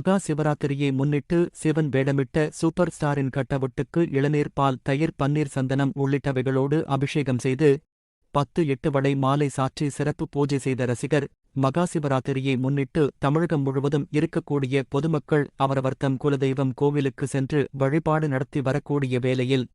மகா சிவராத்திரியை முன்னிட்டு சிவன் வேடமிட்ட சூப்பர் ஸ்டாரின் கட்டவுட்டுக்கு இளநீர் பால் தயிர் பன்னீர் சந்தனம் உள்ளிட்டவைகளோடு அபிஷேகம் செய்து பத்து எட்டு வடை மாலை சாற்றி சிறப்பு பூஜை செய்த ரசிகர் மகா சிவராத்திரியை முன்னிட்டு தமிழகம் முழுவதும் இருக்கக்கூடிய பொதுமக்கள் அவரவர் தம் குலதெய்வம் கோவிலுக்கு சென்று வழிபாடு நடத்தி வரக்கூடிய வேளையில்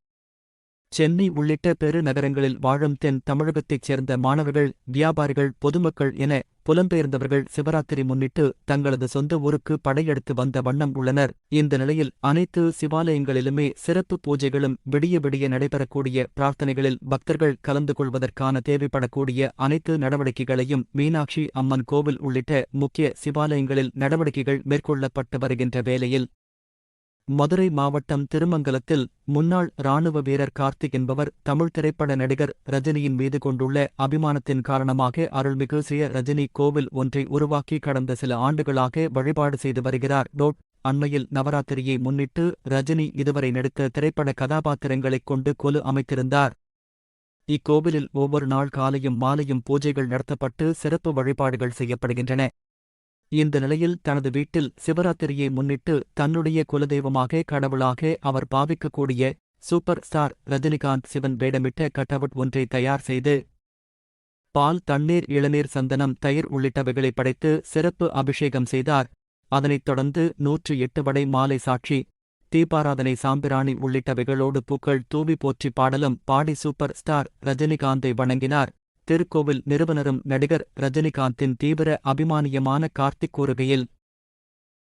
சென்னை உள்ளிட்ட பெருநகரங்களில் வாழும் தென் தமிழகத்தைச் சேர்ந்த மாணவர்கள் வியாபாரிகள் பொதுமக்கள் என புலம்பெயர்ந்தவர்கள் சிவராத்திரி முன்னிட்டு தங்களது சொந்த ஊருக்கு படையெடுத்து வந்த வண்ணம் உள்ளனர். இந்த நிலையில் அனைத்து சிவாலயங்களிலுமே சிறப்பு பூஜைகளும் விடிய விடிய நடைபெறக்கூடிய பிரார்த்தனைகளில் பக்தர்கள் கலந்து கொள்வதற்கான தேவைப்படக்கூடிய அனைத்து நடவடிக்கைகளையும் மீனாட்சி அம்மன் கோவில் உள்ளிட்ட முக்கிய சிவாலயங்களில் நடவடிக்கைகள் மேற்கொள்ளப்பட்டு வருகின்ற வேளையில் மதுரை மாவட்டம் திருமங்கலத்தில் முன்னாள் இராணுவ வீரர் கார்த்திக் என்பவர் தமிழ் திரைப்பட நடிகர் ரஜினியின் மீது கொண்டுள்ள அபிமானத்தின் காரணமாக அருள்மிகு ஸ்ரீ ரஜினி கோவில் ஒன்றை உருவாக்கி கடந்த சில ஆண்டுகளாக வழிபாடு செய்து வருகிறார். டோட் அண்மையில் நவராத்திரியை முன்னிட்டு ரஜினி இதுவரை நடித்த திரைப்பட கதாபாத்திரங்களைக் கொண்டு கொலு அமைத்திருந்தார். இக்கோவிலில் ஒவ்வொரு நாள் காலையும் மாலையும் பூஜைகள் நடத்தப்பட்டு சிறப்பு வழிபாடுகள் செய்யப்படுகின்றன. இந்த நிலையில் தனது வீட்டில் சிவராத்திரியை முன்னிட்டு தன்னுடைய குலதெய்வமாக கடவுளாக அவர் பாவிக்கக்கூடிய சூப்பர் ஸ்டார் ரஜினிகாந்த் சிவன் வேடமிட்ட கட்டவுட் ஒன்றை தயார் செய்து பால் தண்ணீர் இளநீர் சந்தனம் தயிர் உள்ளிட்டவைகளை படைத்து சிறப்பு அபிஷேகம் செய்தார். அதனைத் தொடர்ந்து நூற்று எட்டு வடை மாலை சாட்சி தீபாராதனை சாம்பிராணி உள்ளிட்டவைகளோடு பூக்கள் தூவி போற்றி பாடலும் பாடி சூப்பர் ஸ்டார் ரஜினிகாந்தை வணங்கினார். திருக்கோவில் நிறுவனரும் நடிகர் ரஜினிகாந்தின் தீவிர அபிமானியமான கார்த்திக் கூறுகையில்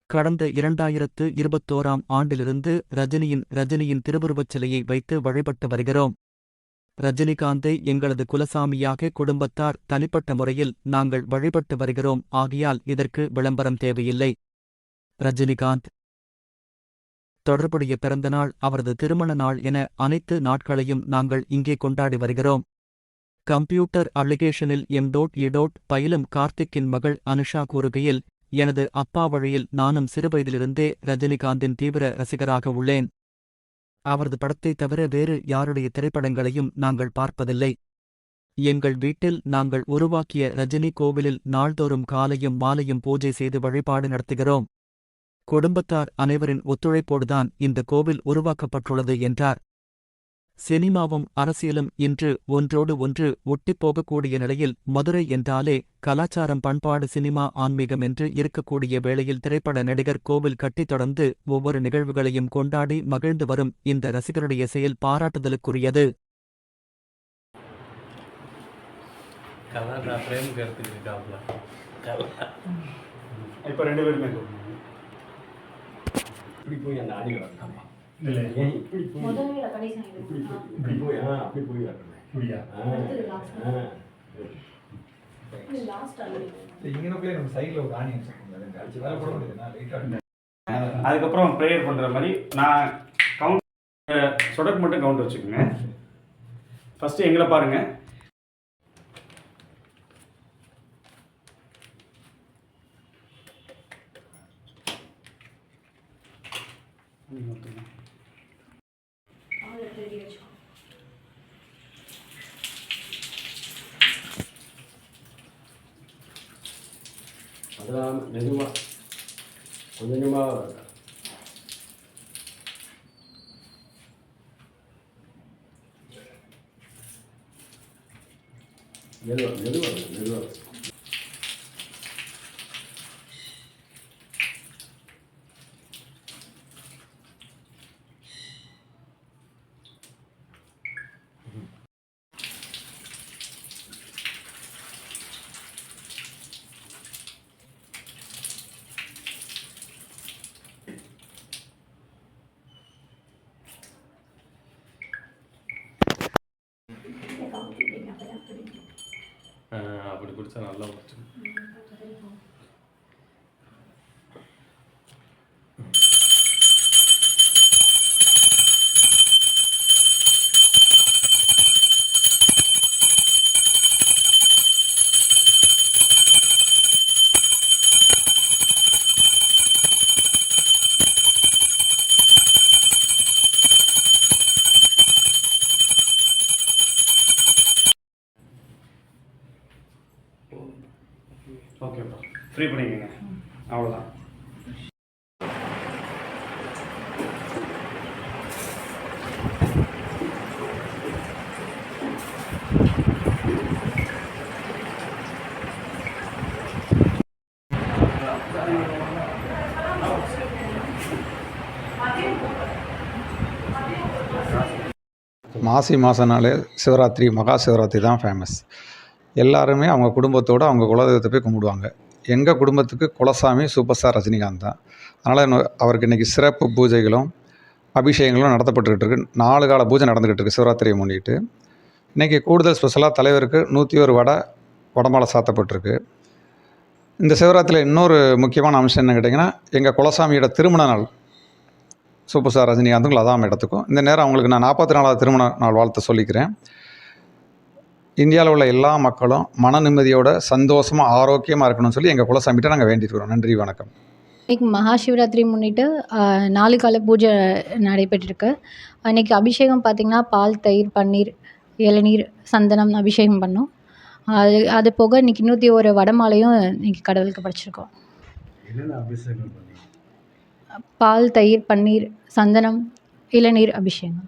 கடந்த இரண்டாயிரத்து இருபத்தோராம் ஆண்டிலிருந்து ரஜினியின் ரஜினியின் திருவுருவச் சிலையை வைத்து வழிபட்டு வருகிறோம். ரஜினிகாந்தை எங்களது குலசாமியாக குடும்பத்தார் தனிப்பட்ட முறையில் நாங்கள் வழிபட்டு வருகிறோம். ஆகையால் இதற்கு விளம்பரம் தேவையில்லை. ரஜினிகாந்த் தொடர்புடைய பிறந்தநாள் அவரது திருமண நாள் என அனைத்து நாட்களையும் நாங்கள் இங்கே கொண்டாடி வருகிறோம். கம்ப்யூட்டர் அப்ளிகேஷனில் எம்டோட் இடோட் பயிலும் கார்த்திக்கின் மகள் அனுஷா கூறுகையில் எனது அப்பா வழியில் நானும் சிறுவயதிலிருந்தே ரஜினிகாந்தின் தீவிர ரசிகராக உள்ளேன். அவரது படத்தை தவிர வேறு யாருடைய திரைப்படங்களையும் நாங்கள் பார்ப்பதில்லை. எங்கள் வீட்டில் நாங்கள் உருவாக்கிய ரஜினி கோவிலில் நாள்தோறும் காலையும் மாலையும் பூஜை செய்து வழிபாடு நடத்துகிறோம். குடும்பத்தார் அனைவரின் ஒத்துழைப்போடுதான் இந்த கோவில் உருவாக்கப்பட்டுள்ளது என்றார். சினிமாவும் அரசியலும் இன்று ஒன்றோடு ஒன்று ஒட்டிப்போகக்கூடிய நிலையில் மதுரை என்றாலே கலாச்சாரம் பண்பாடு சினிமா ஆன்மீகம் என்று இருக்கக்கூடிய வேளையில் திரைப்பட நடிகர் கோவில் கட்டித் தொடர்ந்து ஒவ்வொரு நிகழ்வுகளையும் கொண்டாடி மகிழ்ந்து வரும் இந்த ரசிகருடைய செயல் பாராட்டுதலுக்குரியது. இப்போ ரெண்டு பேருமே இல்லை இப்படி போய். இப்படி போய் ஆ அப்படி போய் இப்படியா அதுக்கப்புறம் ப்ரேயர் பண்ணுற மாதிரி நான் கவுண்ட் சொடக்கு மட்டும் கவுண்ட் வச்சுக்கோங்க. ஃபஸ்ட்டு எங்களை பாருங்கள் 没什么，反正就慢慢的。也热，也热，也热。అప్పుడు కూర్చొని అల్లం వచ్చింది ஃப்ரீ பண்ணிக்கோங்க. அவ்வளோதான் மாசி மாதனாலே சிவராத்திரி மகா சிவராத்திரி தான் ஃபேமஸ் எல்லாருமே அவங்க குடும்பத்தோடு அவங்க குலதெய்வத்தை போய் கும்பிடுவாங்க. எங்கள் குடும்பத்துக்கு குலசாமி சூப்பர் ஸ்டார் ரஜினிகாந்த் தான். அதனால் அவருக்கு இன்றைக்கி சிறப்பு பூஜைகளும் அபிஷேகங்களும் நடத்தப்பட்டுக்கிட்டு இருக்கு. நாலு கால பூஜை நடந்துக்கிட்டு இருக்கு சிவராத்திரியை முன்னிட்டு. இன்றைக்கி கூடுதல் ஸ்பெஷலாக தலைவருக்கு நூற்றி ஒரு வடை வடமாலை சாத்தப்பட்டிருக்கு. இந்த சிவராத்திரியில் இன்னொரு முக்கியமான அம்சம் என்ன கேட்டிங்கன்னா எங்கள் குலசாமியோட திருமண நாள் சூப்பர் ஸ்டார் ரஜினிகாந்துக்கும் லதாம் இடத்துக்கும். இந்த நேரம் அவங்களுக்கு நான் நாற்பத்தி நாலாவது திருமண நாள் வாழ்த்து சொல்லிக்கிறேன். இந்தியாவில் உள்ள எல்லா மக்களும் மன நிம்மதியோட சந்தோஷமாக ஆரோக்கியமாக இருக்கணும்னு சொல்லி எங்கள் குலசாமிகிட்ட நாங்கள் வேண்டிட்டு நன்றி வணக்கம். இன்னைக்கு மகா சிவராத்திரி முன்னிட்டு நாலு கால பூஜை நடைபெற்றிருக்கு. அன்னைக்கு அபிஷேகம் பார்த்திங்கன்னா பால் தயிர் பன்னீர் இளநீர் சந்தனம் அபிஷேகம் பண்ணோம். அது அது போக இன்னைக்கு நூற்றி ஒரு வடமாலையும் இன்னைக்கு கடவுளுக்கு படைச்சிருக்கோம். பால் தயிர் பன்னீர் சந்தனம் இளநீர் அபிஷேகம்.